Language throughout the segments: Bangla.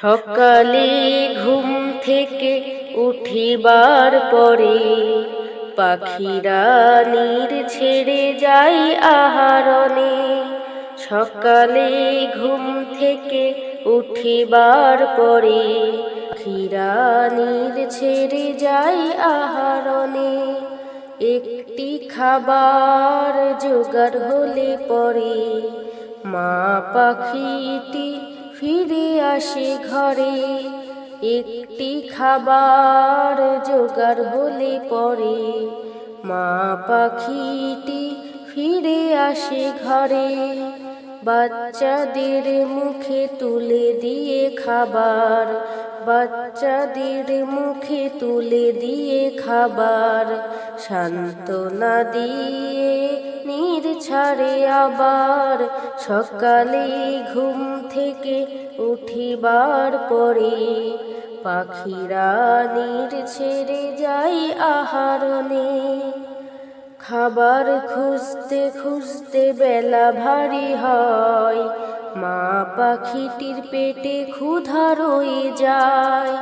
সকালে ঘুম থেকে উঠিবার পরে পাখিরা নীর ছেড়ে যায় আহারণে। সকালে ঘুম থেকে উঠিবার পরে পাখিরা নীর ছেড়ে যায় আহারণে। একটি খাবার জোগাড় হলে পরে মা পাখিটি ফিরে আসে ঘরে, একটি খাবার জোগাড় হলে পরে। মা পাখিটি ফিরে আসে ঘরে, বাচ্চাদের মুখে তুলে দিয়ে খাবার। বাচ্চাদের মুখে তুলে দিয়ে খাবার, সান্ত্বনা দিয়ে নির ছাড়ে আবার। সকালে ঘুম থেকে উঠিবার পরে পাখিরা নির ছেড়ে যায় আহারণে। খাবার খুঁজতে খুঁজতে বেলা ভারী হয়। পাখিটির পেটে ক্ষুধা রয়ে যায়।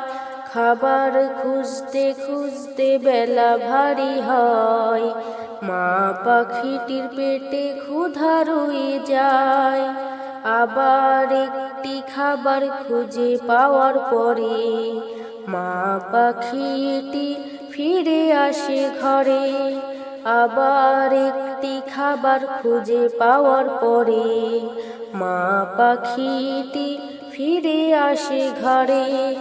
খাবার খুঁজতে খুঁজতে বেলা ভারী হয়। মা পাখিটির পেটে ক্ষুধা রয়ে যায়। আবার একটি খাবার খুঁজে পাওয়ার পরে মা পাখিটি ফিরে আসে ঘরে। আবার একটি খাবার খুঁজে পাওয়ার পরে মা পাখিটি ফিরে আসে ঘরে,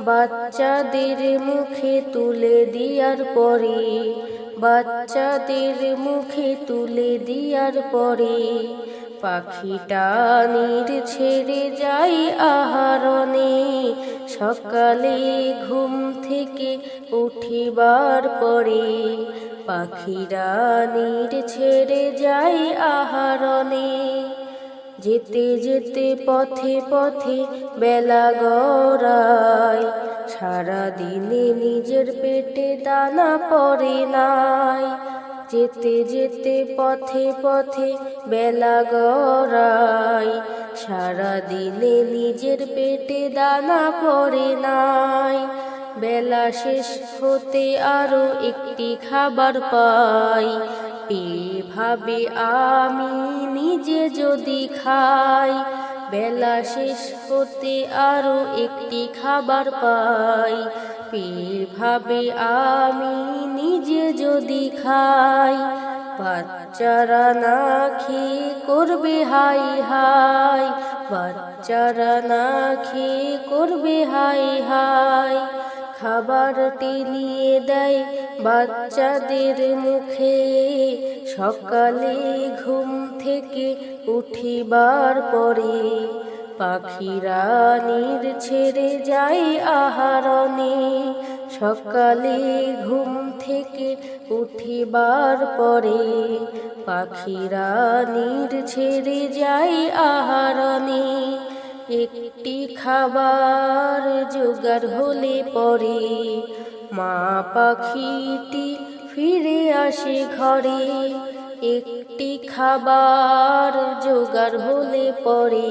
বাচ্চাদের মুখে তুলে দিয়ার পরে, বাচ্চাদের মুখে তুলে দিয়ার পরে, পাখিটা নীর ছেড়ে যাই আহারণে, সকালে ঘুম থেকে উঠিবার পরে, পাখিরা নির ছেড়ে যাই আহারণে। যেতে যেতে পথে পথে বেলা গড়ায়। সারা দিনে নিজের পেটে দানা পড়ে নাই। যেতে যেতে পথে পথে বেলা গড়ায়। সারা দিনে নিজের পেটে দানা পড়ে নাই। বেলা শেষ হতে আরও একটি খাবার পাই। পেয়ে ভাবে আমি নিজে যদি খাই, বেলা শেষ হতে আরও একটি খাবার পাই। পেয়ে ভাবে আমি নিজে যদি খাই, বাচ্চারা না খেয়ে করবে হাই হাই, বাচ্চারা না খেয়ে করবে হাই হাই। খাবারটি নিয়ে দেয় বাচ্চাদের মুখে। সকালে ঘুম থেকে উঠিবার পরে পাখিরা নীর ছেড়ে যায় আহারণে। সকালে ঘুম থেকে উঠিবার পরে পাখিরা নীর ছেড়ে যায় আহারণে একটি খাবার জোগাড় হলে পরে মা পাখিটি ফিরে আসে ঘরে। একটি খাবার জোগাড় হলে পরে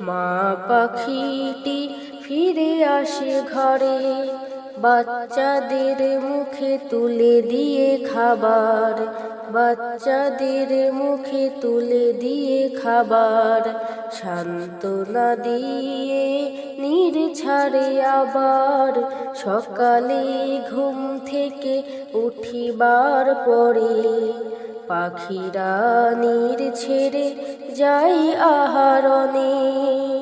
মা পাখিটি ফিরে আসে ঘরে। বাচ্চাদের মুখে তুলে দিয়ে খাবার, বাচ্চাদের মুখে তুলে দিয়ে খাবার, সান্ত্বনা দিয়ে নীর ছাড়ে আবার। সকালে ঘুম থেকে উঠিবার পরে পাখিরা নীর ছেড়ে যাই আহারণে।